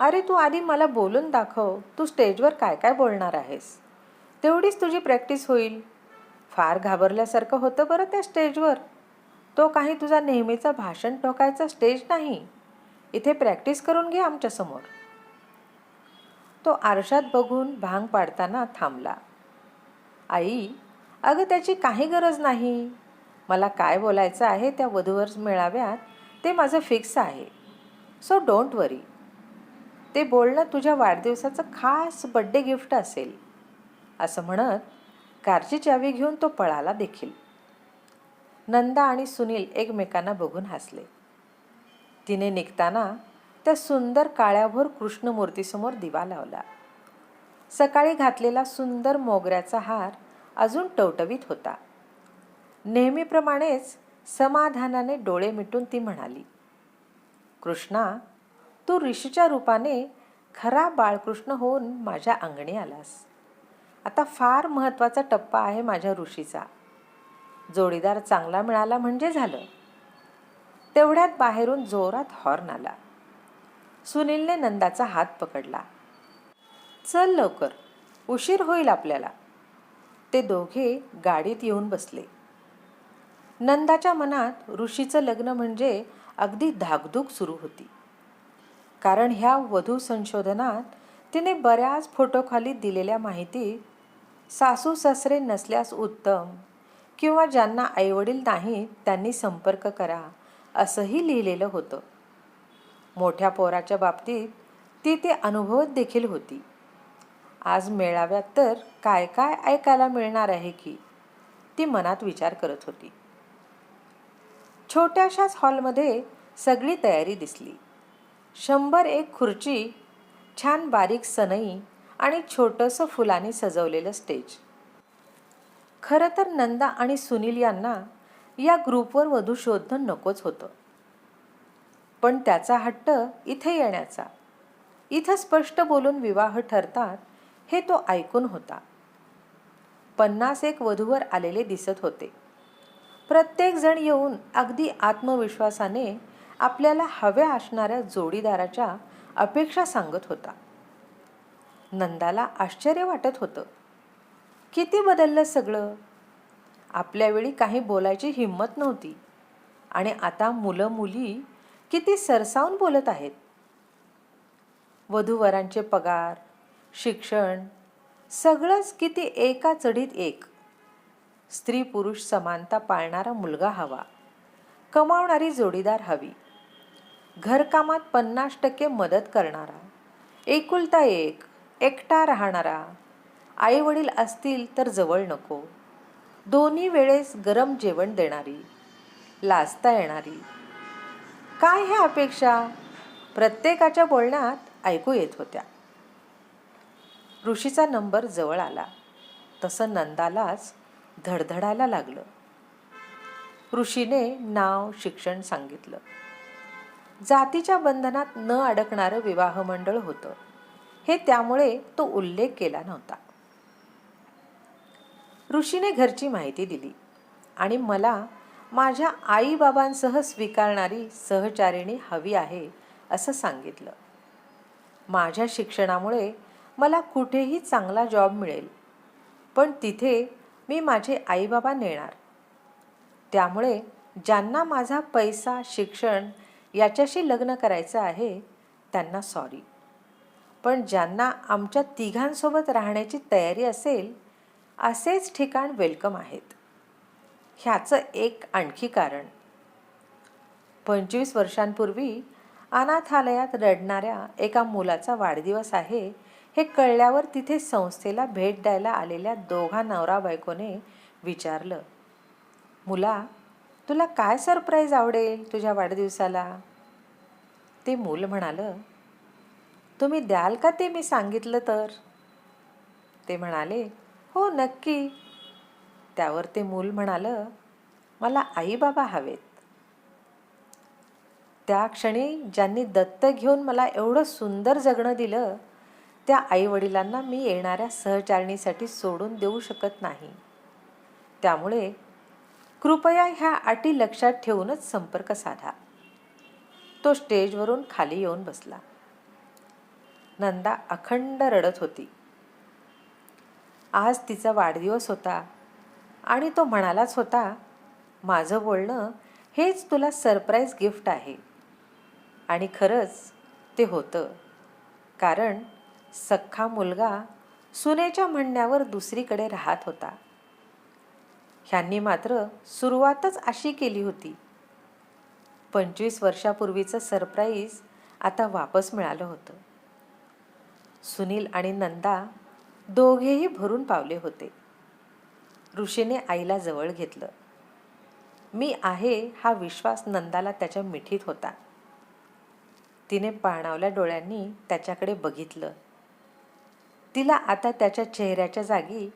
अरे तू आधी मला बोलून दाखव तू स्टेजवर काय काय बोलणार आहेस? तेवढीच तुझी प्रॅक्टिस होईल. फार घाबरल्यासारखं होतं बरं त्या स्टेजवर. तो काही तुझा नेहमीचा भाषण टोकायचा स्टेज नाही. इथे प्रॅक्टिस करून घे आमच्यासमोर तो आरशात बघून भांग पाडताना थांबला. आई अगं त्याची काही गरज नाही. मला काय बोलायचं आहे त्या वधूवर मेळाव्यात ते माझं फिक्स आहे. सो डोंट वरी ते बोलणं तुझ्या वाढदिवसाचं खास बड्डे गिफ्ट असेल. असं म्हणत कारची चावी घेऊन तो पळाला देखील. नंदा आणि सुनील एकमेकांना बघून हसले. तिने निघताना त्या सुंदर काळ्याभोर कृष्णमूर्तीसमोर दिवा लावला. सकाळी घातलेला सुंदर मोगऱ्याचा हार अजून टवटवीत होता. नेहमीप्रमाणेच समाधानाने डोळे मिटून ती म्हणाली कृष्णा तू ऋषीच्या रूपाने खरा बाळकृष्ण होऊन माझ्या अंगणी आलास. आता फार महत्त्वाचा टप्पा आहे माझ्या ऋषीचा. जोडीदार चांगला मिळाला म्हणजे झालं. तेवढ्यात बाहेरून जोरात हॉर्न आला. सुनीलने नंदाचा हात पकडला. चल लवकर उशीर होईल आपल्याला. ते दोघे गाडीत येऊन बसले. नंदाच्या मनात ऋषीचं लग्न म्हणजे अगदी धाकधूक सुरू होती. कारण ह्या वधू संशोधनात तिने बऱ्याच फोटोखाली दिलेल्या माहिती सासू सासरे नसल्यास उत्तम किंवा ज्यांना आईवडील नाही त्यांनी संपर्क करा असंही लिहिलेलं होतं. मोठ्या पोराच्या बाबतीत ती ते अनुभवत देखील होती. आज मेळाव्यात तर काय काय ऐकायला मिळणार आहे की? ती मनात विचार करत होती. छोट्याशाच हॉलमध्ये सगळी तयारी दिसली. शंभर एक खुर्ची छान बारीक सनई आणि छोटंसं फुलांनी सजवलेलं स्टेज. खरं तर नंदा आणि सुनील यांना या ग्रुपवर वधू शोधणं नकोच होतं. पण त्याचा हट्ट इथे येण्याचा. इथं स्पष्ट बोलून विवाह ठरतात हे तो ऐकून होता. पन्नास एक वधूवर आलेले दिसत होते. प्रत्येकजण येऊन अगदी आत्मविश्वासाने आपल्याला हव्या असणाऱ्या जोडीदाराच्या अपेक्षा सांगत होता. नंदाला आश्चर्य वाटत होतं. किती बदललं सगळं? आपल्या वेळी काही बोलायची हिंमत नव्हती. आणि आता मुलं मुली किती सरसावून बोलत आहेत. वधूवरांचे पगार शिक्षण सगळंच किती एका चढीत एक. स्त्री पुरुष समानता पाळणारा मुलगा हवा. कमावणारी जोडीदार हवी. घरकामात पन्नास टक्के मदत करणारा. एकुलता एक एकटा राहणारा. आईवडील असतील तर जवळ नको. दोन्ही वेळेस गरम जेवण देणारी. लाजता येणारी. काय ह्या अपेक्षा? प्रत्येकाच्या बोलण्यात ऐकू येत होत्या. ऋषीचा नंबर जवळ आला. तसं नंदालाच धडधडायला लागलं. ऋषीने नाव शिक्षण सांगितलं. जातीच्या बंधनात न अडकणारं विवाह मंडळ होतं. हे त्यामुळे तो उल्लेख केला नव्हता. ऋषीने घरची माहिती दिली आणि मला माझ्या आईबाबांसह स्वीकारणारी सहचारिणी हवी आहे असं सांगितलं. माझ्या शिक्षणामुळे मला कुठेही चांगला जॉब मिळेल पण तिथे मी माझे आईबाबा नेणार. त्यामुळे ज्यांना माझा पैसा शिक्षण याच्याशी लग्न करायचं आहे त्यांना सॉरी पण ज्यांना आमच्या तिघांसोबत राहण्याची तयारी असेल असेच ठिकाण वेलकम आहेत. ह्याचं एक आणखी कारण. पंचवीस वर्षांपूर्वी अनाथालयात रडणाऱ्या एका मुलाचा वाढदिवस आहे हे कळल्यावर तिथे संस्थेला भेट द्यायला आलेल्या दोघा नवरा बायकोने विचारलं मुला तुला काय सरप्राईज आवडेल तुझ्या वाढदिवसाला? ते मूल म्हणालं तुम्ही द्याल का ते मी सांगितलं तर? ते म्हणाले हो नक्की. त्यावर ते मूल म्हणालं मला आई बाबा हवेत. त्या क्षणी ज्यांनी दत्त घेऊन मला एवढं सुंदर जगणं दिलं त्या आईवडिलांना मी येणाऱ्या सहचारणीसाठी सोडून देऊ शकत नाही. त्यामुळे कृपया ह्या अटी लक्षात ठेवूनच संपर्क साधा. तो स्टेजवरून खाली येऊन बसला. नंदा अखंड रडत होती. आज तिचा वाढदिवस होता आणि तो म्हणालाच होता माझं बोलणं हेच तुला सरप्राईज गिफ्ट आहे. आणि खरंच ते होतं. कारण सख्खा मुलगा सुनेच्या म्हणण्यावर दुसरीकडे राहत होता. ह्यांनी मात्र सुरुवातच अशी केली होती. पंचवीस वर्षापूर्वीचं सरप्राईज आता वापस मिळालं होतं. सुनील आणि नंदा दोघेही भरून पावले होते. ऋषीने आईला जवळ घेतलं. मी आहे हा विश्वास नंदाला त्याच्या मिठीत होता. तिने पाणावल्या डोळ्यांनी त्याच्याकडे बघितलं. तिला आता त्याच्या चेहऱ्याच्या जागी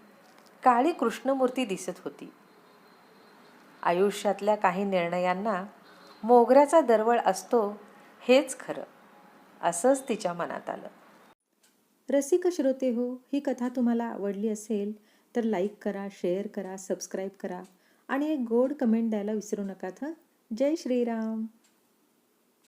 काळी कृष्णमूर्ती दिसत होती. आयुष्यातल्या काही निर्णयांना मोगऱ्याचा दरवळ असतो हेच खरं असंच तिच्या मनात आलं. रसिक श्रोते हो ही कथा तुम्हाला आवडली असेल तर लाईक करा शेअर करा सबस्क्राईब करा आणि एक गोड कमेंट द्यायला विसरू नका हं जय श्रीराम.